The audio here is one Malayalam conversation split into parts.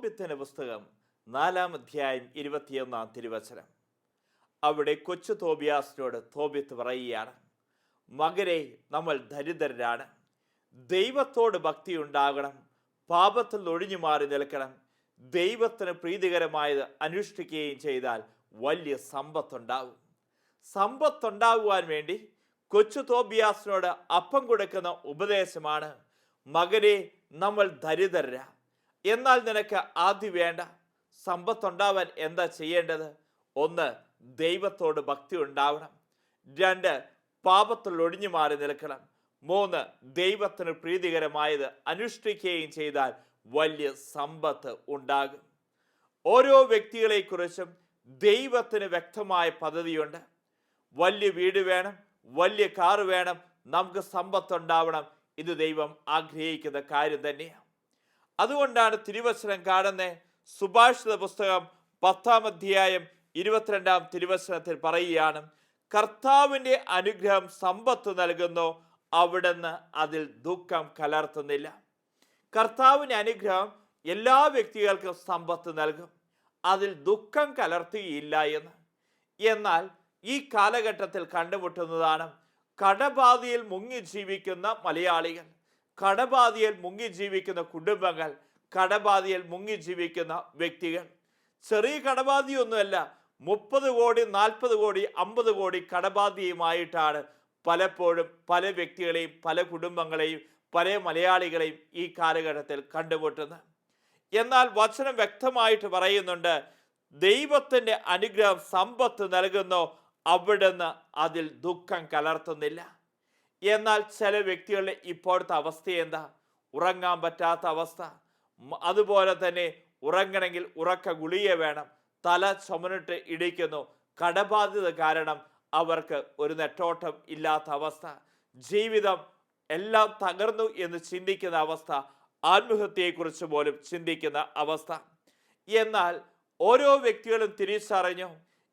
പുനരുത്ഥന പുസ്തകം നാലാം അധ്യായം ഇരുപത്തിയൊന്നാം തിരുവചനം. അവിടെ കൊച്ചു തോബിയാസിനോട് തോബിത്ത് പറയുകയാണ് മകരെ നമ്മൾ ദരിദ്രരാണ്. ദൈവത്തോട് ഭക്തി ഉണ്ടാകണം. പാപത്തിൽ ഒഴിഞ്ഞു മാറി നിൽക്കണം. ദൈവത്തിന് പ്രീതികരമായത് അനുഷ്ഠിക്കുകയും ചെയ്താൽ വലിയ സമ്പത്തുണ്ടാവും. സമ്പത്തുണ്ടാകുവാൻ വേണ്ടി കൊച്ചു തോബിയാസിനോട് അപ്പം കൊടുക്കുന്ന ഉപദേശമാണ് മകരെ നമ്മൾ ദരിദ്രരാ. എന്നാൽ നിനക്ക് ആദ്യം വേണ്ട സമ്പത്തുണ്ടാവാൻ എന്താ ചെയ്യേണ്ടത്? ഒന്ന് ദൈവത്തോട് ഭക്തി ഉണ്ടാവണം. രണ്ട് പാപത്തിൽ ഒഴിഞ്ഞു മാറി നിൽക്കണം. മൂന്ന് ദൈവത്തിന് പ്രീതികരമായത് അനുഷ്ഠിക്കുകയും ചെയ്താൽ വലിയ സമ്പത്ത് ഉണ്ടാകും. ഓരോ വ്യക്തികളെക്കുറിച്ചും ദൈവത്തിന് വ്യക്തമായ പദ്ധതിയുണ്ട്. വലിയ വീട് വേണം വലിയ കാറ് വേണം നമുക്ക് സമ്പത്തുണ്ടാവണം. ഇത് ദൈവം ആഗ്രഹിക്കുന്ന കാര്യം തന്നെയാണ് അതുകൊണ്ടാണ് തിരുവചനം കാണുന്നത് സുഭാഷിത പുസ്തകം പത്താം അധ്യായം ഇരുപത്തിരണ്ടാം തിരുവചനത്തിൽ പറയുകയാണ് കർത്താവിന്റെ അനുഗ്രഹം സമ്പത്ത് നൽകുന്നു അവിടുന്ന് അതിൽ ദുഃഖം കലർത്തുന്നില്ല. കർത്താവിന്റെ അനുഗ്രഹം എല്ലാ വ്യക്തികൾക്കും സമ്പത്ത് നൽകും അതിൽ ദുഃഖം കലർത്തുകയില്ല എന്ന്. എന്നാൽ ഈ കാലഘട്ടത്തിൽ കണ്ടുമുട്ടുന്നതാണ് കടബാധയിൽ മുങ്ങി ജീവിക്കുന്ന മലയാളികൾ. കടബാധയിൽ മുങ്ങി ജീവിക്കുന്ന കുടുംബങ്ങൾ കടബാധയിൽ മുങ്ങി ജീവിക്കുന്ന വ്യക്തികൾ. ചെറിയ കടബാധിയൊന്നുമല്ല മുപ്പത് കോടി നാൽപ്പത് കോടി അമ്പത് കോടി കടബാധിയുമായിട്ടാണ് പലപ്പോഴും പല വ്യക്തികളെയും പല കുടുംബങ്ങളെയും പല മലയാളികളെയും ഈ കാലഘട്ടത്തിൽ കണ്ടുമുട്ടുന്നത്. എന്നാൽ വചനം വ്യക്തമായിട്ട് പറയുന്നുണ്ട് ദൈവത്തിന്റെ അനുഗ്രഹം സമ്പത്ത് നൽകുന്നു അവിടുന്ന് അതിൽ ദുഃഖം കലർത്തുന്നില്ല. എന്നാൽ ചില വ്യക്തികളുടെ ഇപ്പോഴത്തെ അവസ്ഥ എന്താ? ഉറങ്ങാൻ പറ്റാത്ത അവസ്ഥ. അതുപോലെ തന്നെ ഉറങ്ങണമെങ്കിൽ ഉറക്ക ഗുളിക വേണം. തല ചുമനിട്ട് ഇടിക്കുന്നു. കടബാധ്യത കാരണം അവർക്ക് ഒരു നെട്ടോട്ടം ഇല്ലാത്ത അവസ്ഥ. ജീവിതം എല്ലാം തകർന്നു എന്ന് ചിന്തിക്കുന്ന അവസ്ഥ. ആത്മഹത്യയെക്കുറിച്ച് പോലും ചിന്തിക്കുന്ന അവസ്ഥ. എന്നാൽ ഓരോ വ്യക്തികളും തിരിച്ചറിഞ്ഞു.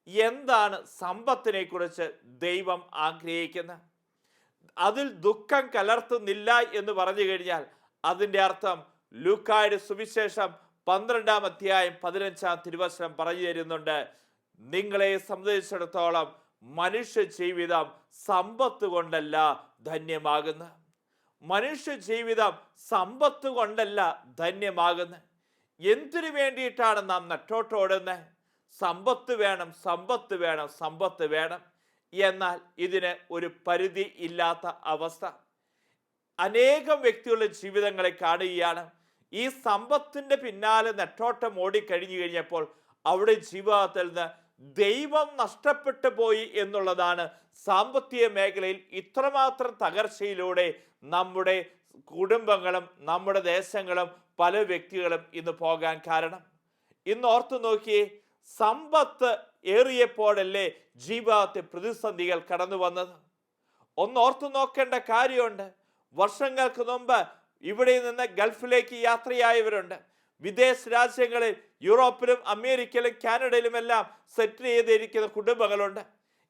എന്താണ് സമ്പത്തിനെക്കുറിച്ച് ദൈവം ആഗ്രഹിക്കുന്നത്? അതിൽ ദുഃഖം കലർത്തുന്നില്ല എന്ന് പറഞ്ഞു കഴിഞ്ഞാൽ അതിന്റെ അർത്ഥം ലൂക്കായുടെ സുവിശേഷം പന്ത്രണ്ടാം അധ്യായം പതിനഞ്ചാം തിരുവശനം പറഞ്ഞു തരുന്നുണ്ട്. നിങ്ങളെ സംബന്ധിച്ചിടത്തോളം മനുഷ്യ ജീവിതം സമ്പത്ത് കൊണ്ടല്ല ധന്യമാകുന്ന മനുഷ്യ ജീവിതം സമ്പത്ത് കൊണ്ടല്ല ധന്യമാകുന്ന എന്തിനു വേണ്ടിയിട്ടാണ് നാം നെട്ടോട്ടോടുന്നത്? സമ്പത്ത് വേണം സമ്പത്ത് വേണം സമ്പത്ത് വേണം. എന്നാൽ ഇതിന് ഒരു പരിധി ഇല്ലാത്ത അവസ്ഥ. അനേകം വ്യക്തികളുടെ ജീവിതങ്ങളെ കാണുകയാണ്. ഈ സമ്പത്തിന്റെ പിന്നാലെ നെട്ടോട്ടം ഓടിക്കഴിഞ്ഞു കഴിഞ്ഞപ്പോൾ അവിടെ ജീവിതത്തിൽ നിന്ന് ദൈവം നഷ്ടപ്പെട്ടു പോയി എന്നുള്ളതാണ് സാമ്പത്തിക മേഖലയിൽ ഇത്രമാത്രം തകർച്ചയിലൂടെ നമ്മുടെ കുടുംബങ്ങളും നമ്മുടെ ദേശങ്ങളും പല വ്യക്തികളും ഇന്ന് പോകാൻ കാരണം. ഇന്ന് ഓർത്തു നോക്കിയേ സമ്പത്ത് ഏറിയപ്പോഴല്ലേ ജീവിതത്തെ പ്രതിസന്ധികൾ കടന്നു വന്നത്? ഒന്ന് ഓർത്തു നോക്കേണ്ട കാര്യമുണ്ട്. വർഷങ്ങൾക്ക് മുമ്പ് ഇവിടെ നിന്ന് ഗൾഫിലേക്ക് യാത്രയായവരുണ്ട്. വിദേശ രാജ്യങ്ങളിൽ യൂറോപ്പിലും അമേരിക്കയിലും കാനഡയിലുമെല്ലാം സെറ്റിൽ ചെയ്തിരിക്കുന്ന കുടുംബങ്ങളുണ്ട്.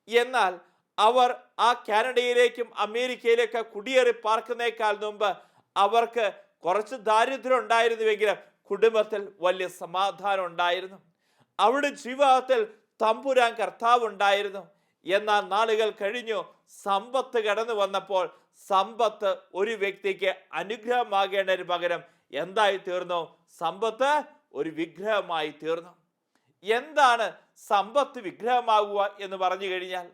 എന്നാൽ അവർ ആ കാനഡയിലേക്കും അമേരിക്കയിലേക്ക് കുടിയേറി പാർക്കുന്നേക്കാൾ മുമ്പ് അവർക്ക് കുറച്ച് ദാരിദ്ര്യം ഉണ്ടായിരുന്നുവെങ്കിലും കുടുംബത്തിൽ വലിയ സമാധാനം ഉണ്ടായിരുന്നു. അവിടെ ജീവിതത്തിൽ തമ്പുരാൻ കർത്താവ് ഉണ്ടായിരുന്നു എന്നാൽ നാളുകൾ കഴിഞ്ഞു. സമ്പത്ത് കടന്നു വന്നപ്പോൾ സമ്പത്ത് ഒരു വ്യക്തിക്ക് അനുഗ്രഹമാകേണ്ടതിന് പകരം എന്തായി തീർന്നു? സമ്പത്ത് ഒരു വിഗ്രഹമായി തീർന്നു. എന്താണ് സമ്പത്ത് വിഗ്രഹമാകുക എന്ന് പറഞ്ഞു കഴിഞ്ഞാൽ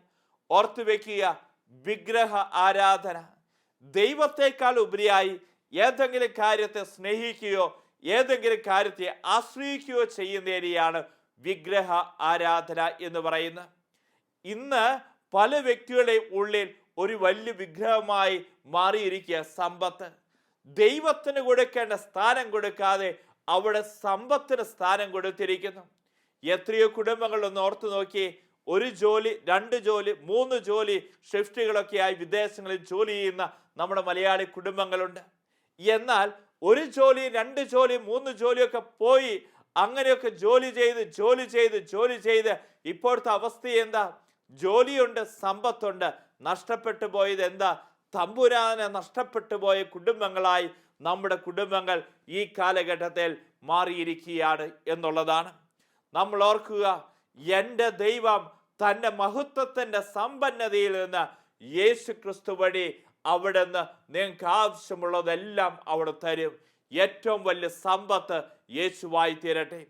ഓർത്തു വെക്കുക വിഗ്രഹ ആരാധന. ദൈവത്തെക്കാൾ ഉപരിയായി ഏതെങ്കിലും കാര്യത്തെ സ്നേഹിക്കുകയോ ഏതെങ്കിലും കാര്യത്തെ ആശ്രയിക്കുകയോ ചെയ്യുന്നതിനെയാണ് വിഗ്രഹ ആരാധന എന്ന് പറയുന്ന ഇന്ന് പല വ്യക്തികളുടെ ഉള്ളിൽ ഒരു വലിയ വിഗ്രഹമായി മാറിയിരിക്കുക സമ്പത്ത്. ദൈവത്തിന് കൊടുക്കേണ്ട സ്ഥാനം കൊടുക്കാതെ അവിടെ സമ്പത്തിന് സ്ഥാനം കൊടുത്തിരിക്കുന്നു. എത്രയോ കുടുംബങ്ങൾ ഒന്ന് ഓർത്തു നോക്കി ഒരു ജോലി രണ്ട് ജോലി മൂന്ന് ജോലി ഷിഫ്റ്റുകളൊക്കെയായി വിദേശങ്ങളിൽ ജോലി ചെയ്യുന്ന നമ്മുടെ മലയാളി കുടുംബങ്ങളുണ്ട്. എന്നാൽ ഒരു ജോലി രണ്ട് ജോലി മൂന്ന് ജോലിയൊക്കെ പോയി അങ്ങനെയൊക്കെ ജോലി ചെയ്ത് ജോലി ചെയ്ത് ജോലി ചെയ്ത് ഇപ്പോഴത്തെ അവസ്ഥ എന്താ? ജോലിയുണ്ട് സമ്പത്തുണ്ട്. നഷ്ടപ്പെട്ടു പോയത് എന്താ? തമ്പുരാനെ നഷ്ടപ്പെട്ടു പോയ കുടുംബങ്ങളായി നമ്മുടെ കുടുംബങ്ങൾ ഈ കാലഘട്ടത്തിൽ മാറിയിരിക്കുകയാണ് എന്നുള്ളതാണ്. നമ്മൾ ഓർക്കുക എന്റെ ദൈവം തന്റെ മഹത്വത്തിന്റെ സമ്പന്നതയിൽ നിന്ന് യേശു ക്രിസ്തു വഴി അവിടെ നിന്ന് നിങ്ങൾക്ക് ആവശ്യമുള്ളതെല്ലാം അവിടെ തരും. ഏറ്റവും വലിയ സമ്പത്ത് യേശുവായി തീരട്ടെ.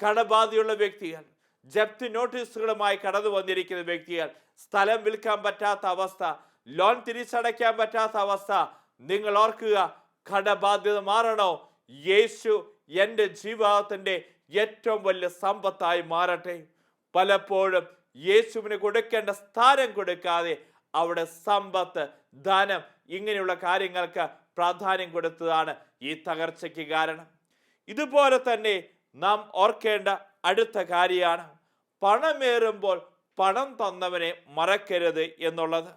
കടബാധയുള്ള വ്യക്തികൾ ജപ്തി നോട്ടീസുകളുമായി കടന്നു വന്നിരിക്കുന്ന വ്യക്തികൾ സ്ഥലം വിൽക്കാൻ പറ്റാത്ത അവസ്ഥ ലോൺ തിരിച്ചടയ്ക്കാൻ പറ്റാത്ത അവസ്ഥ നിങ്ങൾ ഓർക്കുക കടബാധ്യത മാറണോ? യേശു എന്റെ ജീവിതത്തിന്റെ ഏറ്റവും വലിയ സമ്പത്തായി മാറട്ടെ. പലപ്പോഴും യേശുവിന് കൊടുക്കേണ്ട സ്ഥാനം കൊടുക്കാതെ അവിടെ സമ്പത്ത് ധനം ഇങ്ങനെയുള്ള കാര്യങ്ങൾക്ക് പ്രാധാന്യം കൊടുത്തതാണ് ഈ തകർച്ചയ്ക്ക് കാരണം. ഇതുപോലെ തന്നെ നാം ഓർക്കേണ്ട അടുത്ത കാര്യമാണ്. പണമേറുമ്പോൾ പണം തന്നവനെ മറക്കരുത് എന്നുള്ളത്.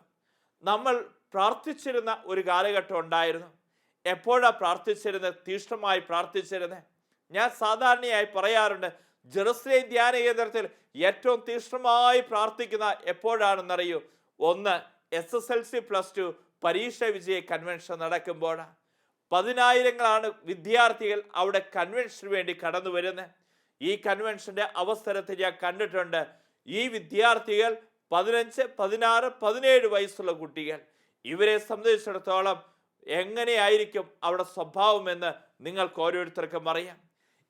നമ്മൾ പ്രാർത്ഥിച്ചിരുന്ന ഒരു കാലഘട്ടം ഉണ്ടായിരുന്നു. എപ്പോഴാണ് പ്രാർത്ഥിച്ചിരുന്നത് തീഷ്ണമായി പ്രാർത്ഥിച്ചിരുന്നത് ഞാൻ സാധാരണയായി പറയാറുണ്ട് ജെറുസലേം ധ്യാന കേന്ദ്രത്തിൽ ഏറ്റവും തീഷ്ണമായി പ്രാർത്ഥിക്കുന്ന എപ്പോഴാണെന്നറിയൂ? ഒന്ന് S S L C plus two പരീക്ഷ വിജയ കൺവെൻഷൻ നടക്കുമ്പോഴാണ് പതിനായിരങ്ങളാണ് വിദ്യാർത്ഥികൾ അവിടെ കൺവെൻഷന് വേണ്ടി കടന്നു വരുന്നത്. ഈ കൺവെൻഷന്റെ അവസരത്തിൽ ഞാൻ കണ്ടിട്ടുണ്ട്. ഈ വിദ്യാർത്ഥികൾ പതിനഞ്ച് പതിനാറ് പതിനേഴ് വയസ്സുള്ള കുട്ടികൾ. ഇവരെ സംബന്ധിച്ചിടത്തോളം എങ്ങനെയായിരിക്കും അവിടെ സ്വഭാവമെന്ന് നിങ്ങൾക്ക് ഓരോരുത്തർക്കും അറിയാം.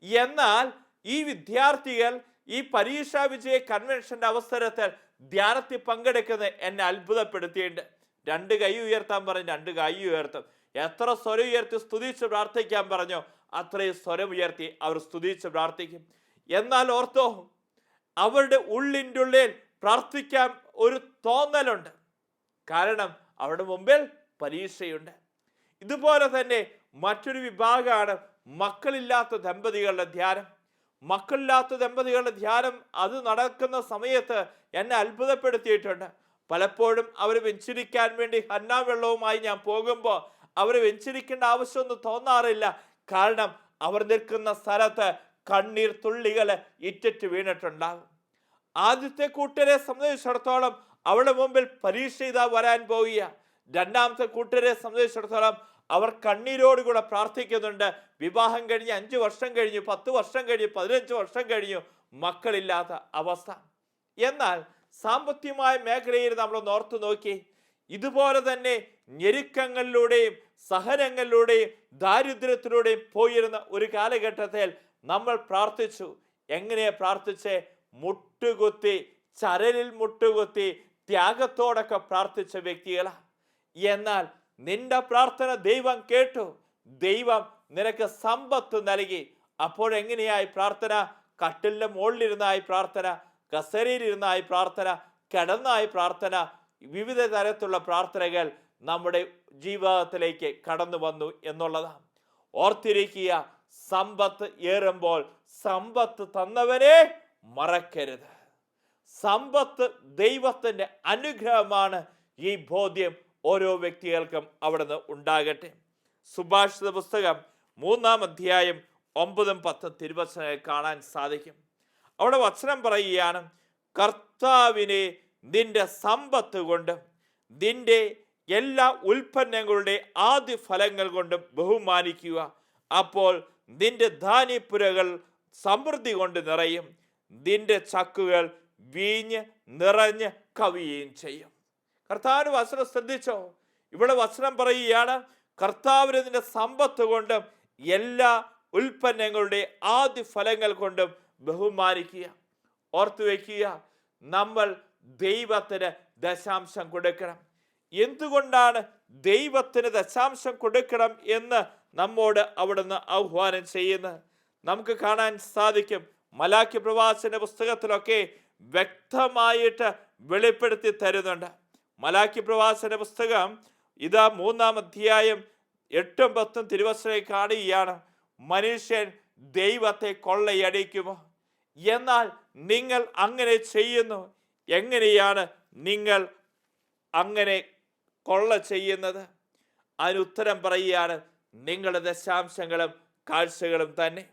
എന്നാൽ ഈ വിദ്യാർത്ഥികൾ ഈ പരീക്ഷാ വിജയ കൺവെൻഷന്റെ അവസരത്തിൽ ധ്യാനത്തിൽ പങ്കെടുക്കുന്നത് എന്നെ അത്ഭുതപ്പെടുത്തിയിട്ടുണ്ട്. രണ്ട് കൈ ഉയർത്താൻ പറഞ്ഞ് രണ്ട് കൈ ഉയർത്തും. എത്ര സ്വരം ഉയർത്തി സ്തുതിച്ച് പ്രാർത്ഥിക്കാൻ പറഞ്ഞോ അത്രയും സ്വരം ഉയർത്തി അവർ സ്തുതിച്ച് പ്രാർത്ഥിക്കും. എന്നാൽ ഓർത്തോ അവരുടെ ഉള്ളിന്റെ ഉള്ളിൽ പ്രാർത്ഥിക്കാൻ ഒരു തോന്നലുണ്ട്. കാരണം അവരുടെ മുമ്പിൽ പരീക്ഷയുണ്ട്. ഇതുപോലെ തന്നെ മറ്റൊരു വിഭാഗമാണ് മക്കളില്ലാത്ത ദമ്പതികളുടെ ധ്യാനം. മക്കളില്ലാത്ത ദമ്പതികളുടെ ധ്യാനം അത് നടക്കുന്ന സമയത്ത് എന്നെ അത്ഭുതപ്പെടുത്തിയിട്ടുണ്ട്. പലപ്പോഴും അവർ വെഞ്ചരിക്കാൻ വേണ്ടി ഹന്നാ വെള്ളവുമായി ഞാൻ പോകുമ്പോൾ അവർ വെഞ്ചരിക്കേണ്ട ആവശ്യമൊന്നും തോന്നാറില്ല. കാരണം അവർ നിൽക്കുന്ന സ്ഥലത്ത് കണ്ണീർ തുള്ളികൾ ഇറ്റിറ്റ് വീണിട്ടുണ്ടാകും. ആദ്യത്തെ കൂട്ടരെ സംബന്ധിച്ചിടത്തോളം അവളുടെ മുമ്പിൽ പരീക്ഷ ഇതാ വരാൻ പോവുക രണ്ടാമത്തെ കൂട്ടരെ സംബന്ധിച്ചിടത്തോളം അവർ കണ്ണീരോടുകൂടെ പ്രാർത്ഥിക്കുന്നുണ്ട്. വിവാഹം കഴിഞ്ഞ് അഞ്ച് വർഷം കഴിഞ്ഞു പത്ത് വർഷം കഴിഞ്ഞു പതിനഞ്ച് വർഷം കഴിഞ്ഞു മക്കളില്ലാത്ത അവസ്ഥ. എന്നാൽ സാമ്പത്തികമായ മേഖലയിൽ നമ്മൾ നോർത്തു നോക്കി. ഇതുപോലെ തന്നെ ഞെരുക്കങ്ങളിലൂടെയും സഹനങ്ങളിലൂടെയും ദാരിദ്ര്യത്തിലൂടെയും പോയിരുന്ന ഒരു കാലഘട്ടത്തിൽ നമ്മൾ പ്രാർത്ഥിച്ചു. എങ്ങനെയാ പ്രാർത്ഥിച്ച്? മുട്ടുകുത്തി ചരലിൽ മുട്ടുകുത്തി ത്യാഗത്തോടൊക്കെ പ്രാർത്ഥിച്ച വ്യക്തികളാ. എന്നാൽ നിന്റെ പ്രാർത്ഥന ദൈവം കേട്ടു. ദൈവം നിനക്ക് സമ്പത്ത് നൽകി. അപ്പോഴെങ്ങനെയായി പ്രാർത്ഥന? കട്ടിലിന്റെ മുകളിലിരുന്നായി പ്രാർത്ഥന കസേരയിലിരുന്നായി പ്രാർത്ഥന കിടന്നായി പ്രാർത്ഥന വിവിധ തരത്തിലുള്ള പ്രാർത്ഥനകൾ നമ്മുടെ ജീവിതത്തിലേക്ക് കടന്നു വന്നു എന്നുള്ളതാണ് ഓർത്തിരിക്കുക സമ്പത്ത് ഏറുമ്പോൾ സമ്പത്ത് തന്നവനെ മറക്കരുത്. സമ്പത്ത് ദൈവത്തിന്റെ അനുഗ്രഹമാണ് ഈ ബോധ്യം ഓരോ വ്യക്തികൾക്കും അവിടുന്ന് ഉണ്ടാകട്ടെ. സുഭാഷിത പുസ്തകം മൂന്നാം അധ്യായം ഒമ്പതും പത്തും തിരുവചനങ്ങൾ കാണാൻ സാധിക്കും. അവിടെ വചനം പറയുകയാണ് കർത്താവിനെ നിന്റെ സമ്പത്ത് കൊണ്ടും നിന്റെ എല്ലാ ഉൽപ്പന്നങ്ങളുടെ ആദ്യ ഫലങ്ങൾ കൊണ്ടും ബഹുമാനിക്കുക. അപ്പോൾ നിന്റെ ധാന്യപ്പുരകൾ സമൃദ്ധി കൊണ്ട് നിറയും. നിന്റെ ചക്കുകൾ വീഞ്ഞ് നിറഞ്ഞ് കവിയുകയും ചെയ്യും. കർത്താവിന് വസ്ത്രം ശ്രദ്ധിച്ചോ? ഇവിടെ വസ്ത്രം പറയുകയാണ് കർത്താവിന് നിന്റെ സമ്പത്ത് കൊണ്ടും എല്ലാ ഉൽപ്പന്നങ്ങളുടെ ആദ്യ ഫലങ്ങൾ കൊണ്ടും ബഹുമാനിക്കുക. ഓർത്തു വയ്ക്കുക നമ്മൾ ദൈവത്തിന് ദശാംശം കൊടുക്കണം. എന്തുകൊണ്ടാണ് ദൈവത്തിന് ദശാംശം കൊടുക്കണം എന്ന് നമ്മോട് അവിടുന്ന് ആഹ്വാനം ചെയ്യുന്നത്? നമുക്ക് കാണാൻ സാധിക്കും. മലാഖി പ്രവാസിന്റെ പുസ്തകത്തിലൊക്കെ വ്യക്തമായിട്ട് വെളിപ്പെടുത്തി തരുന്നുണ്ട്. മലാഖി പ്രവാസിന്റെ പുസ്തകം ഇതാ മൂന്നാം അധ്യായം എട്ടും പത്തും തിരുവശ്രയെ കാണുകയാണ്. മനുഷ്യൻ ദൈവത്തെ കൊള്ളയടിക്കുമോ? എന്നാൽ നിങ്ങൾ അങ്ങനെ ചെയ്യുന്നു. എങ്ങനെയാണ് നിങ്ങൾ അങ്ങനെ കൊള്ള ചെയ്യുന്നത്? അതിനുത്തരം പറയുകയാണ് നിങ്ങളുടെ ദശാംശങ്ങളും കാഴ്ചകളും തന്നെ.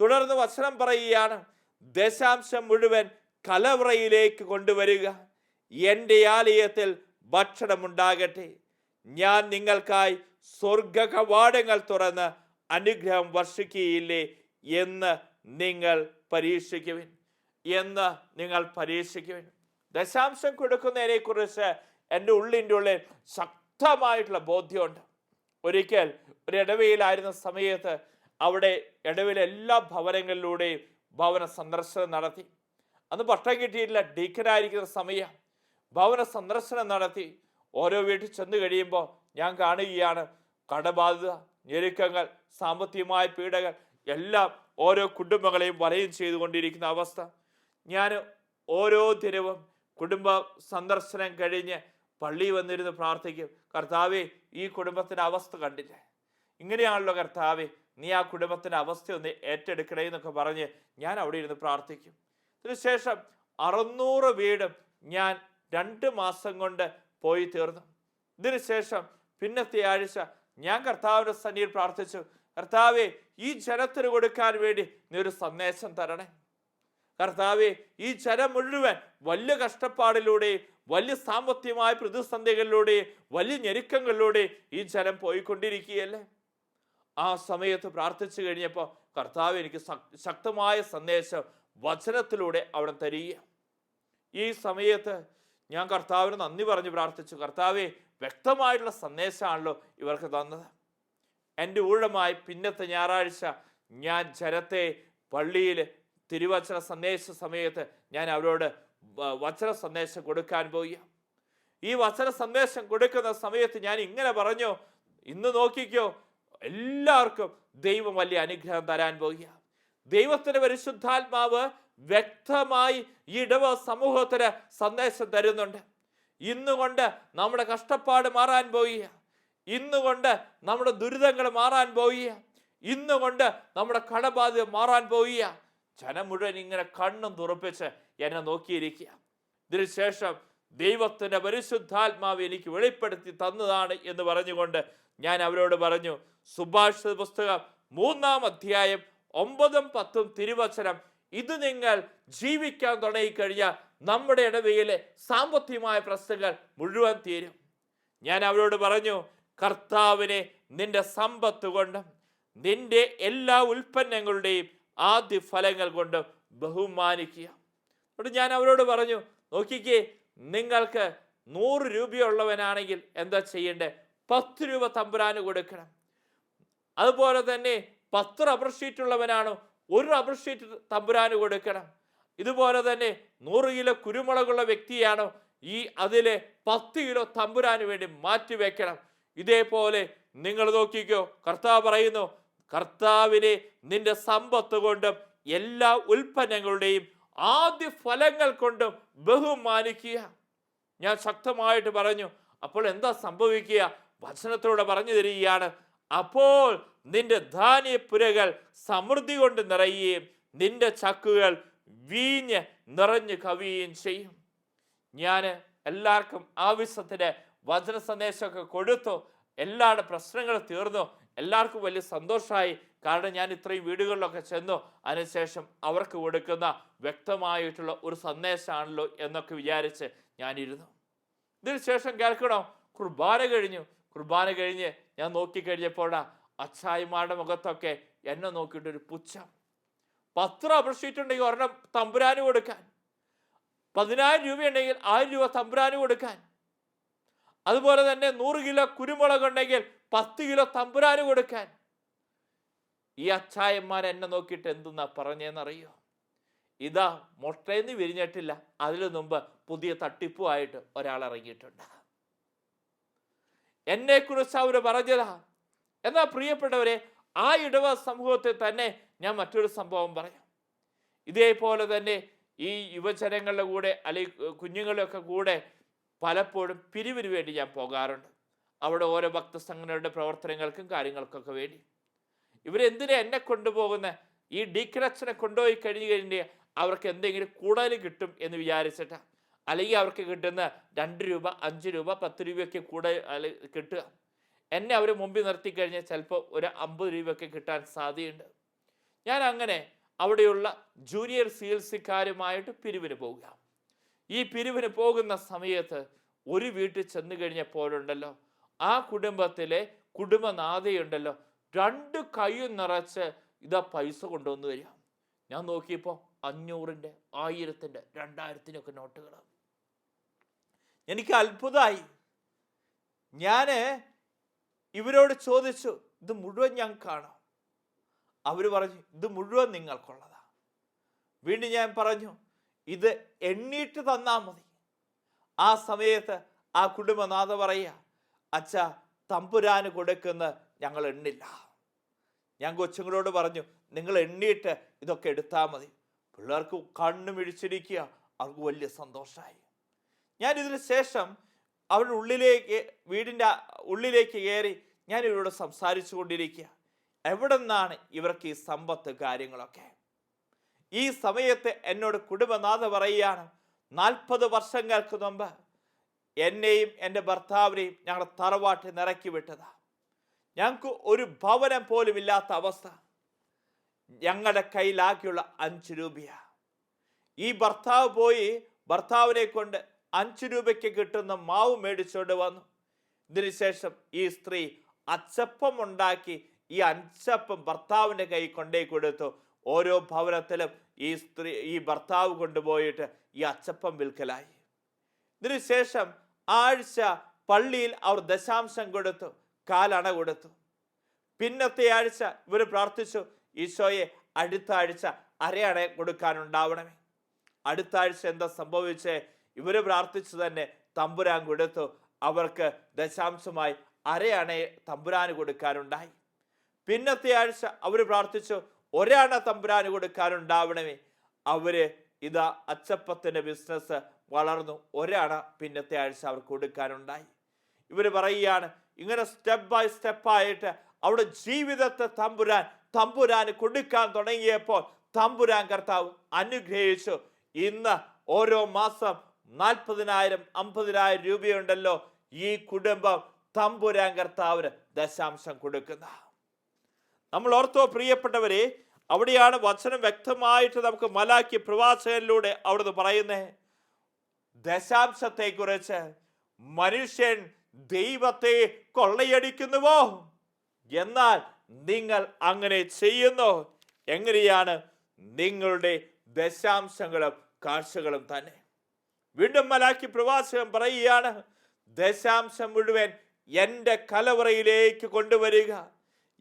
തുടർന്ന് വചനം പറയുകയാണ് ദശാംശം മുഴുവൻ കലവറയിലേക്ക് കൊണ്ടുവരിക. എന്റെ ആലയത്തിൽ ഭക്ഷണമുണ്ടാകട്ടെ ഞാൻ നിങ്ങൾക്കായി സ്വർഗ കവാടങ്ങൾ തുറന്ന് അനുഗ്രഹം വർഷിക്കുകയില്ലേ എന്ന് നിങ്ങൾ പരീക്ഷിക്കുവിൻ. എന്ന് നിങ്ങൾ പരീക്ഷിക്കുവിൻ. ദശാംശം കൊടുക്കുന്നതിനെ കുറിച്ച് എന്റെ ഉള്ളിന്റെ ഉള്ളിൽ ശക്തമായിട്ടുള്ള ബോധ്യമുണ്ട്. ഒരിക്കൽ ഒരു ഇടവയിലായിരുന്ന സമയത്ത് അവിടെ ഇടവിലെ എല്ലാ ഭവനങ്ങളിലൂടെയും ഭവന സന്ദർശനം നടത്തി. അന്ന് പട്ടം കിട്ടിയിട്ടില്ല ഡീക്കനായിരിക്കുന്ന സമയം. ഭവന സന്ദർശനം നടത്തി. ഓരോ വീട്ടിൽ ചെന്ന് കഴിയുമ്പോൾ ഞാൻ കാണുകയാണ് കടബാധിത ഞെരുക്കങ്ങൾ സാമ്പത്തികമായ പീഡകൾ എല്ലാം ഓരോ കുടുംബങ്ങളെയും വലയം ചെയ്തുകൊണ്ടിരിക്കുന്ന അവസ്ഥ. ഞാൻ ഓരോ ദിനവും കുടുംബ സന്ദർശനം കഴിഞ്ഞ് പള്ളി വന്നിരുന്ന് പ്രാർത്ഥിക്കും. കർത്താവെ ഈ കുടുംബത്തിന്റെ അവസ്ഥ കണ്ടില്ലേ? ഇങ്ങനെയാണല്ലോ കർത്താവെ നീ ആ കുടുംബത്തിന്റെ അവസ്ഥ ഒന്ന് ഏറ്റെടുക്കണേ എന്നൊക്കെ പറഞ്ഞ് ഞാൻ അവിടെ ഇരുന്ന് പ്രാർത്ഥിക്കും. അതിനുശേഷം അറുന്നൂറ് വീടും ഞാൻ രണ്ട് മാസം കൊണ്ട് പോയി തീർന്നു. ഇതിനുശേഷം പിന്നത്തെ ആഴ്ച ഞാൻ കർത്താവിന്റെ സന്നിധിയിൽ പ്രാർത്ഥിച്ചു. കർത്താവെ ഈ ജനത്തിന് കൊടുക്കാൻ വേണ്ടി നീ ഒരു സന്ദേശം തരണേ. കർത്താവെ ഈ ജനം മുഴുവൻ വലിയ കഷ്ടപ്പാടിലൂടെയും വലിയ സാമ്പത്തികമായ പ്രതിസന്ധികളിലൂടെ വലിയ ഞെരുക്കങ്ങളിലൂടെ ഈ ജനം പോയിക്കൊണ്ടിരിക്കുകയല്ലേ? ആ സമയത്ത് പ്രാർത്ഥിച്ചു കഴിഞ്ഞപ്പോൾ കർത്താവ് എനിക്ക് ശക്തമായ സന്ദേശം വചനത്തിലൂടെ അവിടെ തരിക ഈ സമയത്ത് ഞാൻ കർത്താവിന് നന്ദി പറഞ്ഞ് പ്രാർത്ഥിച്ചു. കർത്താവെ വ്യക്തമായിട്ടുള്ള സന്ദേശമാണല്ലോ ഇവർക്ക് തന്നത്. എന്റെ ഊഴമായി പിന്നത്തെ ഞായറാഴ്ച ഞാൻ ജനത്തെ പള്ളിയിൽ തിരുവചന സന്ദേശ സമയത്ത് ഞാൻ അവരോട് വചന സന്ദേശം കൊടുക്കാൻ പോയി. ഈ വചന സന്ദേശം കൊടുക്കുന്ന സമയത്ത് ഞാൻ ഇങ്ങനെ പറഞ്ഞു ഇന്ന് നോക്കിക്കോ എല്ലാവർക്കും ദൈവം വലിയ അനുഗ്രഹം തരാൻ പോയി. ദൈവത്തിന്റെ പരിശുദ്ധാത്മാവ് വ്യക്തമായി ഈ ഇടവ സമൂഹത്തിന് സന്ദേശം തരുന്നുണ്ട്. ഇന്നുകൊണ്ട് നമ്മുടെ കഷ്ടപ്പാട് മാറാൻ പോയി. ഇന്നുകൊണ്ട് നമ്മുടെ ദുരിതങ്ങൾ മാറാൻ പോയി. ഇന്നുകൊണ്ട് നമ്മുടെ കടബാധ്യത മാറാൻ പോവുക ജനം മുഴുവൻ ഇങ്ങനെ കണ്ണും തുറപ്പിച്ച് എന്നെ നോക്കിയിരിക്കുക. ഇതിനുശേഷം ദൈവത്തിന്റെ പരിശുദ്ധാത്മാവ് എനിക്ക് വെളിപ്പെടുത്തി തന്നതാണ് എന്ന് പറഞ്ഞുകൊണ്ട് ഞാൻ അവരോട് പറഞ്ഞു സുഭാഷിത പുസ്തകം മൂന്നാം അധ്യായം ഒമ്പതും പത്തും തിരുവചനം ഇത് നിങ്ങൾ ജീവിക്കാൻ തുടങ്ങിക്കഴിഞ്ഞാൽ നമ്മുടെ ഇടവയിലെ സാമ്പത്തികമായ പ്രശ്നങ്ങൾ മുഴുവൻ തീരും. ഞാൻ അവരോട് പറഞ്ഞു കർത്താവിനെ നിന്റെ സമ്പത്ത് കൊണ്ടും നിന്റെ എല്ലാ ഉൽപ്പന്നങ്ങളുടെയും ആദ്യ ഫലങ്ങൾ കൊണ്ട് ബഹുമാനിക്കുക. എന്നിട്ട് ഞാൻ അവരോട് പറഞ്ഞു നോക്കിക്കേ നിങ്ങൾക്ക് നൂറ് രൂപയുള്ളവനാണെങ്കിൽ എന്താ ചെയ്യണ്ടേ? പത്ത് രൂപ തമ്പുരാന് കൊടുക്കണം. അതുപോലെ തന്നെ പത്ത് റബ്ബർ ഷീറ്റ് ഉള്ളവനാണോ? ഒരു റബ്ബർ ഷീറ്റ് തമ്പുരാന് കൊടുക്കണം. ഇതുപോലെ തന്നെ നൂറ് കിലോ കുരുമുളകുള്ള വ്യക്തിയാണോ? ഈ അതിലെ പത്ത് കിലോ തമ്പുരാന് വേണ്ടി മാറ്റി വെക്കണം. ഇതേപോലെ നിങ്ങൾ നോക്കിക്കോ കർത്താവ് പറയുന്നു കർത്താവിനെ നിന്റെ സമ്പത്ത് കൊണ്ടും എല്ലാ ഉൽപ്പന്നങ്ങളുടെയും ആദ്യ ഫലങ്ങൾ കൊണ്ടും ബഹുമാനിക്കുക. ഞാൻ ശക്തമായിട്ട് പറഞ്ഞു അപ്പോൾ എന്താ സംഭവിക്കുക? വചനത്തിലൂടെ പറഞ്ഞു തരികയാണ് അപ്പോൾ നിന്റെ ധാന്യപ്പുരകൾ സമൃദ്ധി കൊണ്ട് നിറയുകയും നിന്റെ ചക്കുകൾ വീഞ്ഞ് നിറഞ്ഞു കവിയുകയും ചെയ്യും. ഞാൻ എല്ലാവർക്കും ആവശ്യത്തിന് വചന സന്ദേശമൊക്കെ കൊടുത്തു എല്ലാവരുടെ പ്രശ്നങ്ങൾ തീർന്നു എല്ലാവർക്കും വലിയ സന്തോഷമായി. കാരണം ഞാൻ ഇത്രയും വീടുകളിലൊക്കെ ചെന്നു അതിനുശേഷം അവർക്ക് കൊടുക്കുന്ന വ്യക്തമായിട്ടുള്ള ഒരു സന്ദേശമാണല്ലോ എന്നൊക്കെ വിചാരിച്ച് ഞാനിരുന്നു. ഇതിനുശേഷം കേൾക്കണോ? കുർബാന കഴിഞ്ഞു. കുർബാന കഴിഞ്ഞ് ഞാൻ നോക്കിക്കഴിഞ്ഞപ്പോഴാ അച്ചായിമാരുടെ മുഖത്തൊക്കെ എന്നെ നോക്കിയിട്ടൊരു പുച്ഛം. പത്ത് ഷീറ്റ് ഉണ്ടെങ്കിൽ ഒരെണ്ണം തമ്പുരാന് കൊടുക്കാൻ. പതിനായിരം രൂപയുണ്ടെങ്കിൽ ആയിരം രൂപ തമ്പുരാന് കൊടുക്കാൻ. അതുപോലെ തന്നെ നൂറ് കിലോ കുരുമുളക് ഉണ്ടെങ്കിൽ പത്ത് കിലോ തമ്പുരാന് കൊടുക്കാൻ. ഈ അച്ചായന്മാർ എന്നെ നോക്കിയിട്ട് എന്തെന്നാ പറഞ്ഞതെന്നറിയോ ഇതാ മുട്ടയെന്ന് വിരിഞ്ഞിട്ടില്ല. അതിനു മുമ്പ് പുതിയ തട്ടിപ്പുമായിട്ട് ഒരാൾ ഇറങ്ങിയിട്ടുണ്ട്. എന്നെ കുറിച്ച് അവർ പറഞ്ഞതാ. എന്നാ പ്രിയപ്പെട്ടവരെ ആ ഇടവ സമൂഹത്തിൽ തന്നെ ഞാൻ മറ്റൊരു സംഭവം പറയാം. ഇതേപോലെ തന്നെ ഈ യുവജനങ്ങളുടെ കൂടെ അല്ലെങ്കിൽ കുഞ്ഞുങ്ങളുടെയൊക്കെ കൂടെ പലപ്പോഴും പിരിവിന് വേണ്ടി ഞാൻ പോകാറുണ്ട്. അവിടെ ഓരോ ഭക്തസംഘടനയുടെ പ്രവർത്തനങ്ങൾക്കും കാര്യങ്ങൾക്കൊക്കെ വേണ്ടി. ഇവരെന്തിനാ എന്നെ കൊണ്ടുപോകുന്ന? ഈ ഡീക്കറക്ഷനെ കൊണ്ടുപോയി കഴിഞ്ഞ് കഴിഞ്ഞ് അവർക്ക് എന്തെങ്കിലും കൂടുതൽ കിട്ടും എന്ന് വിചാരിച്ചിട്ടാ. അല്ലെങ്കിൽ അവർക്ക് കിട്ടുന്ന രണ്ട് രൂപ അഞ്ച് രൂപ പത്ത് രൂപയൊക്കെ കൂടെ കിട്ടുക. എന്നെ അവർ മുമ്പിൽ നിർത്തി കഴിഞ്ഞാൽ ചിലപ്പോൾ ഒരു അമ്പത് രൂപയൊക്കെ കിട്ടാൻ സാധ്യതയുണ്ട്. ഞാൻ അങ്ങനെ അവിടെയുള്ള ജൂനിയർ ചികിത്സക്കാരുമായിട്ട് പിരിവിന് പോവുക ഈ പിരിവിന് പോകുന്ന സമയത്ത് ഒരു വീട്ടിൽ ചെന്ന് കഴിഞ്ഞപ്പോഴുണ്ടല്ലോ ആ കുടുംബത്തിലെ കുടുംബനാഥയുണ്ടല്ലോ. രണ്ട് കൈയും നിറച്ച് ഇതാ പൈസ കൊണ്ടുവന്നു വരിക. ഞാൻ നോക്കിയപ്പോൾ അഞ്ഞൂറിന്റെ ആയിരത്തിന്റെ ഒക്കെ നോട്ടുകൾ എനിക്ക് അത്ഭുതമായി. ഞാൻ ഇവരോട് ചോദിച്ചു ഇത് മുഴുവൻ ഞാൻ ഞങ്ങൾക്കാണോ അവർ പറഞ്ഞു ഇത് മുഴുവൻ നിങ്ങൾക്കുള്ളതാണ് വീണ്ടും ഞാൻ പറഞ്ഞു ഇത് എണ്ണീട്ട് തന്നാൽ മതി. ആ സമയത്ത് ആ കുടുംബനാഥ പറയുക അച്ഛ തമ്പുരാന് കൊടുക്കുന്ന ഞങ്ങൾ എണ്ണില്ല. ഞാൻ കൊച്ചുങ്ങളോട് പറഞ്ഞു നിങ്ങൾ എണ്ണിയിട്ട് ഇതൊക്കെ എടുത്താൽ മതി. പിള്ളേർക്ക് കണ്ണു മിഴിച്ചിരിക്കുക അവർക്ക് വലിയ സന്തോഷമായി. ഞാൻ ഇതിന് ശേഷം അവരുടെ ഉള്ളിലേക്ക് വീടിന്റെ ഉള്ളിലേക്ക് കയറി ഞാൻ ഇവരോട് സംസാരിച്ചു കൊണ്ടിരിക്കുക. എവിടെ നിന്നാണ് ഇവർക്ക് ഈ സമ്പത്ത് കാര്യങ്ങളൊക്കെ? ഈ സമയത്ത് എന്നോട് കുടുംബനാഥ പറയുകയാണ് നാൽപ്പത് വർഷങ്ങൾക്ക് മുമ്പ് എന്നെയും എന്റെ ഭർത്താവിനെയും ഞങ്ങളുടെ തറവാട്ടിൽ നിറക്കി വിട്ടതാ. ഞങ്ങൾക്ക് ഒരു ഭവനം പോലും ഇല്ലാത്ത അവസ്ഥ. ഞങ്ങളുടെ കയ്യിലാക്കിയുള്ള അഞ്ച് രൂപയാ. ഈ ഭർത്താവ് പോയി ഭർത്താവിനെ കൊണ്ട് അഞ്ച് രൂപയ്ക്ക് കിട്ടുന്ന മാവ് മേടിച്ചുകൊണ്ട് വന്നു. ഇതിനുശേഷം ഈ സ്ത്രീ അച്ചപ്പം ഉണ്ടാക്കി ഈ അച്ചപ്പം ഭർത്താവിന്റെ കൈ കൊണ്ടേ കൊടുത്തു. ഓരോ ഭവനത്തിലും ഈ സ്ത്രീ ഈ ഭർത്താവ് കൊണ്ടുപോയിട്ട് ഈ അച്ചപ്പം വിൽക്കലായി. ഇതിനുശേഷം ആഴ്ച പള്ളിയിൽ അവർ ദശാംശം കൊടുത്തു കാലണ കൊടുത്തു. പിന്നത്തെ ആഴ്ച ഇവർ പ്രാർത്ഥിച്ചു ഈശോയെ അടുത്ത ആഴ്ച അരയണ കൊടുക്കാനുണ്ടാവണമേ. അടുത്ത ആഴ്ച എന്താ സംഭവിച്ചേ? ഇവർ പ്രാർത്ഥിച്ചു തന്നെ തമ്പുരാൻ കൊടുത്തു അവർക്ക് ദശാംശമായി അരയണയെ തമ്പുരാന് കൊടുക്കാനുണ്ടായി. പിന്നത്തെ ആഴ്ച അവർ പ്രാർത്ഥിച്ചു ഒരണ തമ്പുരാന് കൊടുക്കാനുണ്ടാവണമേ. അവർ ഇതാ അച്ചപ്പത്തിന്റെ ബിസിനസ് വളർന്നു. ഒരണ പിന്നത്തെ ആഴ്ച അവർക്ക് കൊടുക്കാനുണ്ടായി. ഇവർ പറയുകയാണ് ഇങ്ങനെ സ്റ്റെപ്പ് ബൈ സ്റ്റെപ്പായിട്ട് അവിടെ ജീവിതത്തെ തമ്പുരാൻ തമ്പുരാന് കൊടുക്കാൻ തുടങ്ങിയപ്പോൾ തമ്പുരാൻ കർത്താവ് അനുഗ്രഹിച്ചു. ഇന്ന് ഓരോ മാസം നാൽപ്പതിനായിരം അമ്പതിനായിരം രൂപയുണ്ടല്ലോ ഈ കുടുംബം തമ്പുരാൻ കർത്താവിന് ദശാംശം കൊടുക്കുന്ന. നമ്മൾ ഓർത്തോ പ്രിയപ്പെട്ടവരെ അവിടെയാണ് വചനം വ്യക്തമായിട്ട് നമുക്ക് മലാക്കി പ്രവാചകനിലൂടെ അവിടുന്ന് പറയുന്നേ ദശാംശത്തെക്കുറിച്ച് മനുഷ്യൻ ദൈവത്തെ കൊള്ളയടിക്കുന്നുവോ? എന്നാൽ നിങ്ങൾ അങ്ങനെ ചെയ്യുന്നു. എങ്ങനെയാണ് നിങ്ങളുടെ ദശാംശങ്ങളും കാഴ്ചകളും തന്നെ? വീണ്ടും മലാക്കി പ്രവാചകൻ പറയുകയാണ് ദശാംശം മുഴുവൻ എന്റെ കലവറയിലേക്ക് കൊണ്ടുവരിക.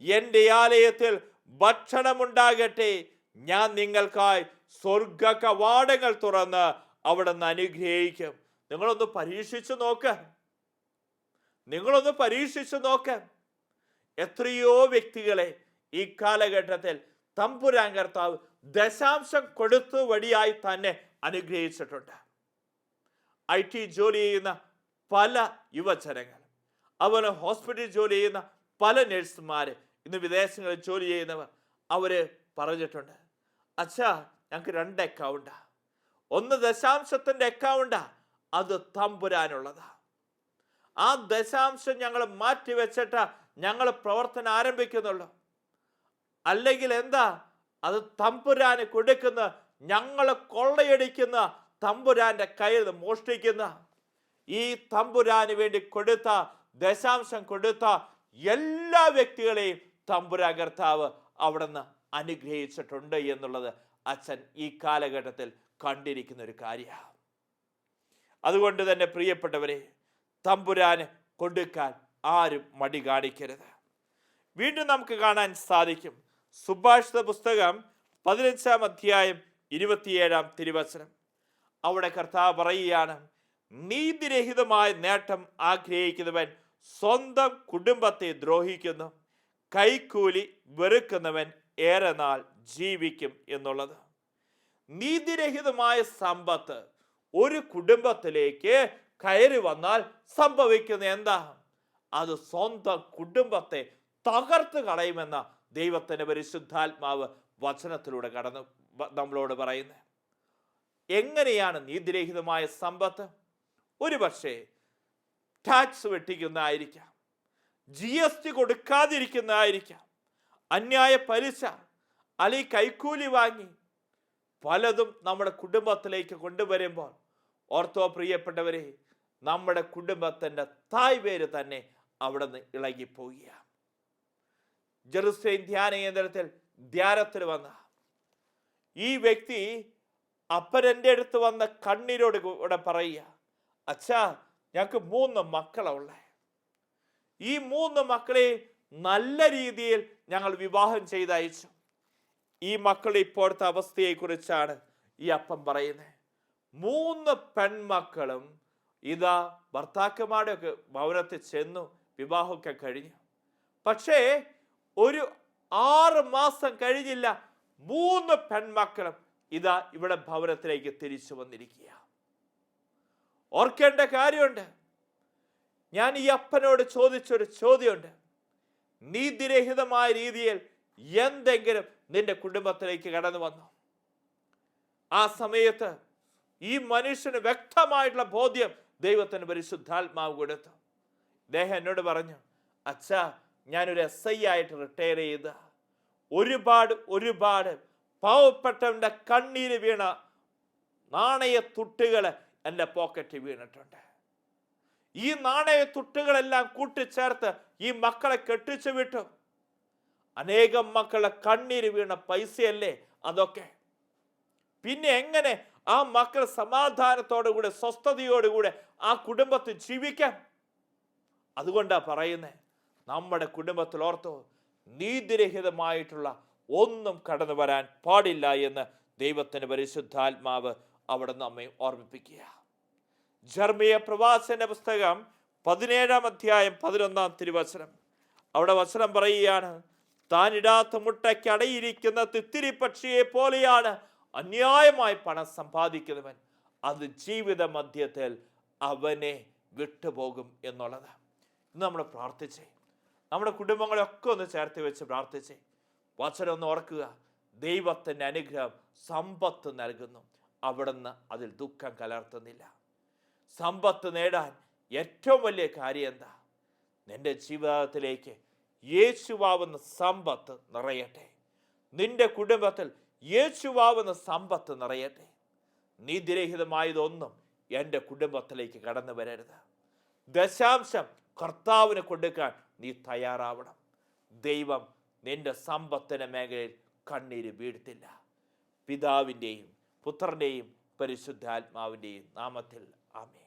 എന്റെ ആലയത്തിൽ ഭക്ഷണമുണ്ടാകട്ടെ. ഞാൻ നിങ്ങൾക്കായി സ്വർഗ കവാടങ്ങൾ തുറന്ന് അവിടെ നിന്ന് അനുഗ്രഹിക്കും. നിങ്ങളൊന്ന് പരീക്ഷിച്ചു നോക്ക്. നിങ്ങളൊന്ന് പരീക്ഷിച്ചു നോക്ക്. എത്രയോ വ്യക്തികളെ ഈ കാലഘട്ടത്തിൽ തമ്പുരാൻ കർത്താവ് ദശാംശം കൊടുത്തു വഴിയായി തന്നെ അനുഗ്രഹിച്ചിട്ടുണ്ട്. ഐ ടി ജോലി ചെയ്യുന്ന പല യുവജനങ്ങൾ അതുപോലെ ഹോസ്പിറ്റലിൽ ജോലി ചെയ്യുന്ന പല നഴ്സുമാർ ഇന്ന് വിദേശങ്ങളിൽ ജോലി ചെയ്യുന്നവർ അവർ പറഞ്ഞിട്ടുണ്ട് അച്ഛാ ഞങ്ങൾക്ക് രണ്ട് അക്കൗണ്ടാ ഒന്ന് ദശാംശത്തിന്റെ അക്കൗണ്ട് അത് തമ്പുരാനുള്ളതാ. ആ ദശാംശം ഞങ്ങൾ മാറ്റി വെച്ചിട്ട് ഞങ്ങൾ പ്രവർത്തനം ആരംഭിക്കുന്നുള്ളൂ. അല്ലെങ്കിൽ എന്താ അത് തമ്പുരാന് കൊടുക്കുന്ന ഞങ്ങൾ കൊള്ളയടിക്കുന്ന തമ്പുരാന്റെ കയ്യിൽ മോഷ്ടിക്കുന്ന ഈ തമ്പുരാന് വേണ്ടി കൊടുത്ത ദശാംശം കൊടുത്ത എല്ലാ വ്യക്തികളെയും തമ്പുരാൻ കർത്താവ് അവിടുന്ന് അനുഗ്രഹിച്ചിട്ടുണ്ട് എന്നുള്ളത് അച്ഛൻ ഈ കാലഘട്ടത്തിൽ കണ്ടിരിക്കുന്ന ഒരു കാര്യമാണ് അതുകൊണ്ട് തന്നെ പ്രിയപ്പെട്ടവരെ തമ്പുരാന് കൊടുക്കാൻ ആരും മടി കാണിക്കരുത്. വീണ്ടും നമുക്ക് കാണാൻ സാധിക്കും സുഭാഷിത പുസ്തകം പതിനഞ്ചാം അധ്യായം ഇരുപത്തിയേഴാം തിരുവചനം. അവിടെ കർത്താവ് പറയുകയാണ് നീതിരഹിതമായ നേട്ടം ആഗ്രഹിക്കുന്നവൻ സ്വന്തം കുടുംബത്തെ ദ്രോഹിക്കുന്നു. കൈക്കൂലി വെറുക്കുന്നവൻ ഏറെ നാൾ ജീവിക്കും എന്നുള്ളത്. നീതിരഹിതമായ സമ്പത്ത് ഒരു കുടുംബത്തിലേക്ക് കയറി വന്നാൽ സംഭവിക്കുന്ന എന്താ? അത് സ്വന്തം കുടുംബത്തെ തകർത്ത് കളയുമെന്ന ദൈവത്തിന്റെ പരിശുദ്ധാത്മാവ് വചനത്തിലൂടെ കടന്ന് നമ്മളോട് പറയുന്നത് എങ്ങനെയാണ് നീതിരഹിതമായ സമ്പത്ത്? ഒരു പക്ഷേ ടാക്സ് വെട്ടിക്കുന്നതായിരിക്കാം. ജി എസ് ടി കൊടുക്കാതിരിക്കുന്നതായിരിക്കാം. അന്യായ പലിശ അല്ലെങ്കിൽ കൈക്കൂലി വാങ്ങി പലതും നമ്മുടെ കുടുംബത്തിലേക്ക് കൊണ്ടുവരുമ്പോൾ ഓർത്തോ പ്രിയപ്പെട്ടവരെ നമ്മുടെ കുടുംബത്തിന്റെ തായ് പേര് തന്നെ അവിടെ നിന്ന് ഇളകിപ്പോവുകയാണ്. ജെറുസലേം ധ്യാന കേന്ദ്രത്തിൽ ധ്യാനത്തിൽ വന്ന ഈ വ്യക്തി അപ്പരന്റെ അടുത്ത് വന്ന കണ്ണീരോട് കൂടെ പറയുക അച്ഛാ ഞങ്ങൾക്ക് മൂന്ന് മക്കളുള്ള ഈ മൂന്ന് മക്കളെ നല്ല രീതിയിൽ ഞങ്ങൾ വിവാഹം ചെയ്തയച്ചു. ഈ മക്കളുടെ ഇപ്പോഴത്തെ അവസ്ഥയെക്കുറിച്ചാണ് ഈ അപ്പം പറയുന്നത്. മൂന്ന് പെൺമക്കളും ഇതാ ഭർത്താക്കന്മാരുടെ ഒക്കെ ഭവനത്തിൽ ചെന്നു വിവാഹമൊക്കെ കഴിഞ്ഞു. പക്ഷേ ഒരു ആറ് മാസം കഴിഞ്ഞില്ല മൂന്ന് പെൺമക്കളും ഇതാ ഇവിടെ ഭവനത്തിലേക്ക് തിരിച്ചു വന്നിരിക്കുക ഓർക്കേണ്ട കാര്യമുണ്ട്. ഞാൻ ഈ അപ്പനോട് ചോദിച്ചൊരു ചോദ്യമുണ്ട്. നീതിരഹിതമായ രീതിയിൽ എന്തെങ്കിലും നിന്റെ കുടുംബത്തിലേക്ക് കടന്നു വന്നു. ആ സമയത്ത് ഈ മനുഷ്യന് വ്യക്തമായിട്ടുള്ള ബോധ്യം ദൈവത്തിന് പരിശുദ്ധാത്മാവ് കൊടുത്തു. അദ്ദേഹം എന്നോട് പറഞ്ഞു അച്ഛാ ഞാനൊരു എസ് ഐ ആയിട്ട് റിട്ടയർ ചെയ്ത. ഒരുപാട് ഒരുപാട് പാവപ്പെട്ടവന്റെ കണ്ണീര് വീണ നാണയ തുട്ടുകൾ എന്റെ പോക്കറ്റിൽ വീണിട്ടുണ്ട്. ഈ നാണയ തുട്ടുകളെല്ലാം കൂട്ടിച്ചേർത്ത് ഈ മക്കളെ കെട്ടിച്ചു വിട്ടു. അനേകം മക്കളെ കണ്ണീര് വീണ പൈസയല്ലേ അതൊക്കെ? പിന്നെ എങ്ങനെ ആ മക്കൾ സമാധാനത്തോടുകൂടെ സ്വസ്ഥതയോടുകൂടെ ആ കുടുംബത്തിൽ ജീവിക്കാം? അതുകൊണ്ടാണ് പറയുന്നത് നമ്മുടെ കുടുംബത്തിൽ ഓർത്തോ നീതിരഹിതമായിട്ടുള്ള ഒന്നും കടന്നു വരാൻ പാടില്ല എന്ന് ദൈവത്തിന്റെ പരിശുദ്ധാത്മാവ് അവിടെ നമ്മെ ഓർമ്മിപ്പിക്കുക. ജർമ്മിയ പ്രവാസന്റെ പുസ്തകം പതിനേഴാം അധ്യായം പതിനൊന്നാം തിരുവചനം. അവിടെ വചനം പറയുകയാണ് താൻ ഇടാത്ത മുട്ടയ്ക്ക് അടയിരിക്കുന്ന തിത്തിരി പക്ഷിയെ പോലെയാണ് അന്യായമായി പണം സമ്പാദിക്കുന്നവൻ. അത് ജീവിത മധ്യത്തിൽ അവനെ വിട്ടുപോകും എന്നുള്ളത്. ഇന്ന് നമ്മൾ പ്രാർത്ഥിച്ചേ. നമ്മുടെ കുടുംബങ്ങളെയൊക്കെ ഒന്ന് ചേർത്ത് വെച്ച് പ്രാർത്ഥിച്ചേ. വചനം ഒന്ന് ഓർക്കുക. ദൈവത്തിന്റെ അനുഗ്രഹം സമ്പത്ത് നൽകുന്നു. അവിടുന്ന് അതിൽ ദുഃഖം കലർത്തുന്നില്ല. സമ്പത്ത് നേടാൻ ഏറ്റവും വലിയ കാര്യം എന്താ? നിന്റെ ജീവിതത്തിലേക്ക് യേശുവാവുന്ന സമ്പത്ത് നിറയട്ടെ. നിന്റെ കുടുംബത്തിൽ യേശുവാവുന്ന സമ്പത്ത് നിറയട്ടെ. നീതിരഹിതമായതൊന്നും എന്റെ കുടുംബത്തിലേക്ക് കടന്നു വരരുത്. ദശാംശം കർത്താവിന് കൊടുക്കാൻ നീ തയ്യാറാവണം. ദൈവം നിന്റെ സമ്പത്തിന് മേഖലയിൽ കണ്ണീര് വീഴ്ത്തില്ല. പിതാവിന്റെയും പുത്രന്റെയും പരിശുദ്ധാത്മാവിന്റെയും നാമത്തിൽ ആമേ